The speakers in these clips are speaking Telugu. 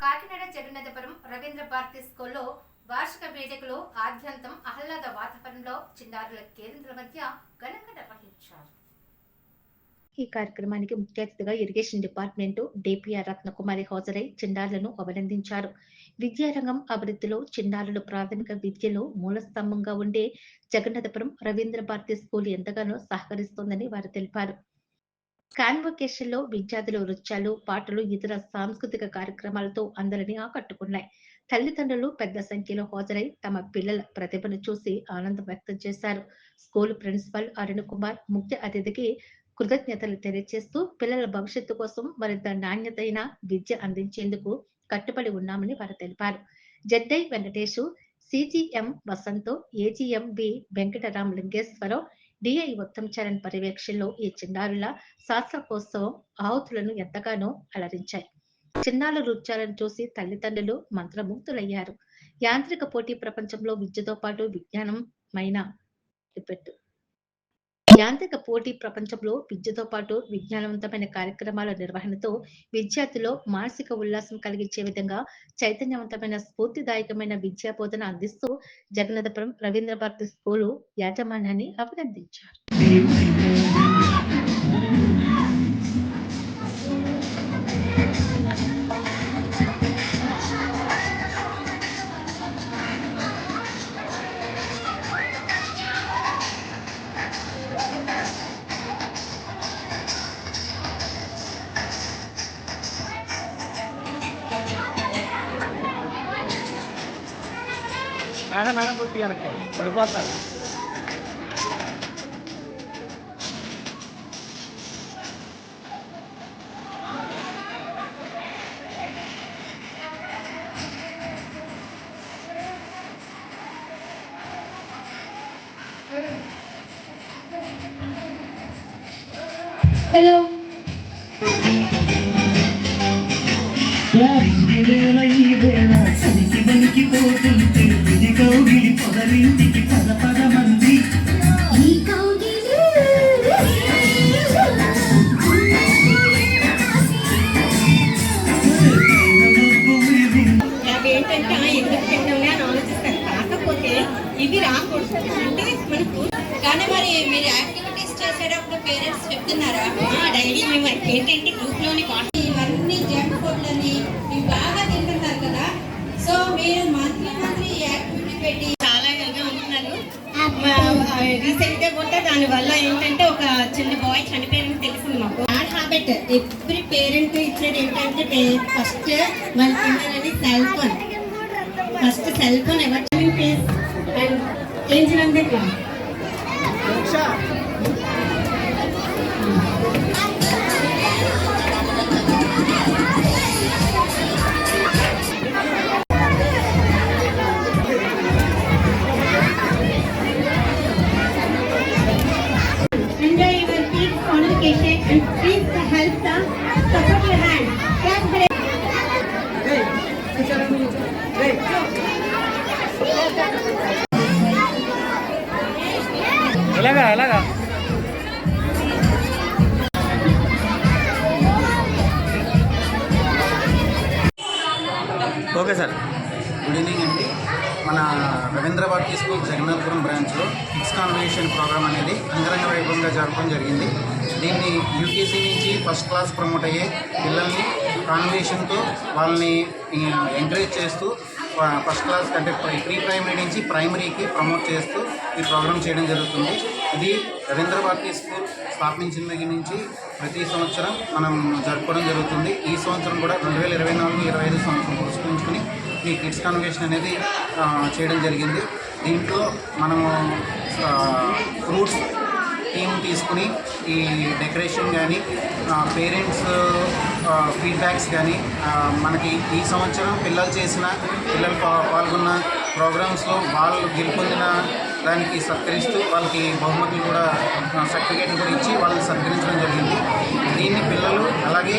కాకినాడ జగన్నాథపురం రవీంద్ర భారతి స్కూల్లో వార్షిక వేడుకలో ఆద్యంతం ఆహ్లాద వాతావరణంలో చిన్నారుల కేంద్ర మధ్య ఘనంగా నిర్వహించారు. ఈ కార్యక్రమానికి ముఖ్య అతిథిగా ఇరిగేషన్ డిపార్ట్మెంట్ డిపిఆర్ రత్నకుమారి హాజరై చిన్నారులను అభినందించారు. విద్యారంగం అభివృద్ధిలో చిన్నారులు ప్రాథమిక విద్యలో మూలస్తంభంగా ఉండే జగన్నథపురం రవీంద్ర భారతి స్కూల్ ఎంతగానో సహకరిస్తోందని వారు తెలిపారు. కాన్వకేషన్లో విద్యార్థులు నృత్యాలు పాటలు ఇతర సాంస్కృతిక కార్యక్రమాలతో అందరినీ ఆకట్టుకున్నాయి. తల్లిదండ్రులు పెద్ద సంఖ్యలో హాజరై తమ పిల్లల ప్రతిభను చూసి ఆనందం వ్యక్తం చేశారు. స్కూల్ ప్రిన్సిపల్ అరుణ్ కుమార్ ముఖ్య అతిథికి కృతజ్ఞతలు తెలియజేస్తూ పిల్లల భవిష్యత్తు కోసం మరింత నాణ్యతైన విద్య అందించేందుకు కట్టుబడి ఉన్నామని వారు తెలిపారు. జడ్డై Venkatesh CGM వసంతో AGM B Venkatram Lingeswararao DI Uttam Charan పర్యవేక్షణలో ఈ చిన్నారుల శాస్త్రకోత్సవం ఆహుతులను ఎంతగానో అలరించాయి. చిన్నారుల నృత్యాలను చూసి తల్లిదండ్రులు మంత్రముగ్ధులయ్యారు. యాంత్రిక పోటీ ప్రపంచంలో విద్యతో పాటు విజ్ఞానమైన పెట్టు యాంత్రిక పోటీ ప్రపంచంలో విద్యతో పాటు విజ్ఞానవంతమైన కార్యక్రమాల నిర్వహణతో విద్యార్థుల్లో మానసిక ఉల్లాసం కలిగించే విధంగా చైతన్యవంతమైన స్ఫూర్తిదాయకమైన విద్యా బోధన అందిస్తూ జగన్నాథపురం రవీంద్ర భారతి స్కూలు యాజమాన్యాన్ని అభినందించారు. మేడం మేడం కొద్ది వెనక్కి పడిపోతారు Hello. ఈ పెట్టామని అని ఆలోచిస్తారు కాకపోతే ఇవి రాకూడదు. అంటే మనకు కానీ మరి మీరు యాక్టివిటీస్ చేసేటప్పుడు పేరెంట్స్ చెప్తున్నారా? డైలీ మేము ఏంటంటే గ్రూప్లోని ఇవన్నీ జంక్ ఫుడ్ అని ఇవి బాగా తింటున్నారు కదా. సో మీరు రీసెంట్గా కూడా దాని వల్ల ఏంటంటే ఒక చిన్న బాయ్ చనిపోయారని తెలిసింది మాకు. బ్యాడ్ హ్యాబిట్ ఎవ్రీ పేరెంట్ ఇచ్చేది ఏంటంటే ఫస్ట్ వాళ్ళ పిల్లలని cell phone first cell phone ఎవరు అండ్ ఏం చేయాలి Enjoy ఎలాగా ఎలాగా? Okay sir. గుడ్ ఈవినింగ్ అండి. మన రవీంద్ర స్కూల్ జగన్నాథపురం బ్రాంచ్లో కిడ్స్ కాన్వకేషన్ ప్రోగ్రామ్ అనేది అంగరంగ వైభవంగా జరపడం జరిగింది. దీన్ని యూకేసీ నుంచి ఫస్ట్ క్లాస్ ప్రమోట్ అయ్యే పిల్లల్ని కాన్వకేషన్తో వాళ్ళని ఎంకరేజ్ చేస్తూ ఫస్ట్ క్లాస్ అంటే ప్రీ ప్రీ ప్రైమరీ నుంచి ప్రైమరీకి ప్రమోట్ చేస్తూ ఈ ప్రోగ్రామ్ చేయడం జరుగుతుంది. ఇది రవీంద్ర భారతి స్కూల్ స్థాపించిన దగ్గర నుంచి ప్రతి సంవత్సరం మనం జరుపుకోవడం జరుగుతుంది. ఈ సంవత్సరం కూడా రెండు వేల ఇరవై నాలుగు ఇరవై ఐదు సంవత్సరం పురస్కరించుకుని ఈ కిడ్స్ కన్వకేషన్ అనేది చేయడం జరిగింది. దీంట్లో మనము ఫ్రూట్స్ టీమ్ తీసుకుని ఈ డెకరేషన్ కానీ పేరెంట్స్ ఫీడ్బ్యాక్స్ కానీ మనకి ఈ సంవత్సరం పిల్లలు చేసిన పిల్లలు పాల్గొన్న ప్రోగ్రామ్స్లో వాళ్ళు గెలుపొందిన దానికి సత్కరిస్తూ వాళ్ళకి బహుమతులు కూడా సర్టిఫికేట్లు కూడా ఇచ్చి వాళ్ళని సత్కరించడం జరిగింది. దీన్ని పిల్లలు అలాగే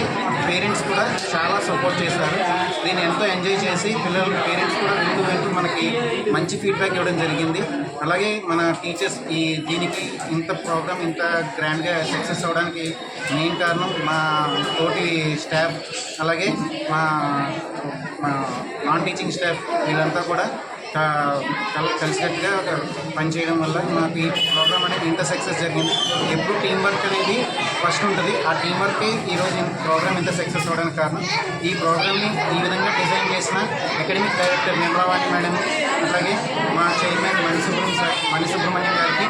పేరెంట్స్ కూడా చాలా సపోర్ట్ చేశారు. దీన్ని ఎంతో ఎంజాయ్ చేసి పిల్లలు పేరెంట్స్ కూడా వింటూ వింటూ మనకి మంచి ఫీడ్బ్యాక్ ఇవ్వడం జరిగింది. అలాగే మన టీచర్స్ ఈ దీనికి ఇంత ప్రోగ్రామ్ ఇంత గ్రాండ్గా సక్సెస్ అవ్వడానికి మెయిన్ కారణం మా తోటి స్టాఫ్ అలాగే మా నాన్ టీచింగ్ స్టాఫ్ వీళ్ళంతా కూడా క- కలిసికట్టుగా పనిచేయడం వల్ల మాకు ఈ ప్రోగ్రామ్ అనేది ఇంత సక్సెస్ జరిగింది. ఎప్పుడు టీం వర్క్ అనేది ఫస్ట్ ఉంటుంది. ఆ టీం వర్కే ఈరోజు ప్రోగ్రామ్ ఇంత సక్సెస్ అవ్వడానికి కారణం ఈ ప్రోగ్రామ్ని ఈ విధంగా డిజైన్ చేసిన అకాడమిక్ డైరెక్టర్ నిర్మలావాణి మేడం అలాగే మా చైర్మన్ మణిసుబ్రహ్మణ్యం సార్ మణిసుబ్రహ్మణ్యం గారికి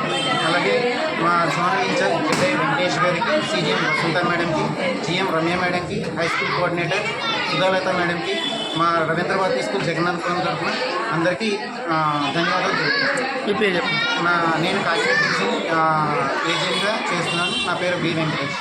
అలాగే మా జోనల్ ఇన్ఛార్జ్ వెంకటేష్ గారికి సీజీఎం వసంత మేడంకి జిఎం రమ్య మేడంకి హై స్కూల్ కోఆర్డినేటర్ సుధాలత మేడంకి మా రవీంద్ర భారతి స్కూల్ జగన్నాథపురం తరఫున అందరికీ ధన్యవాదాలు తెలుపుతున్నాను. పేరు నా నేను కాకినాడ డివిజన్ ఏజెంట్గా చేస్తున్నాను. నా పేరు బి వెంకటేష్.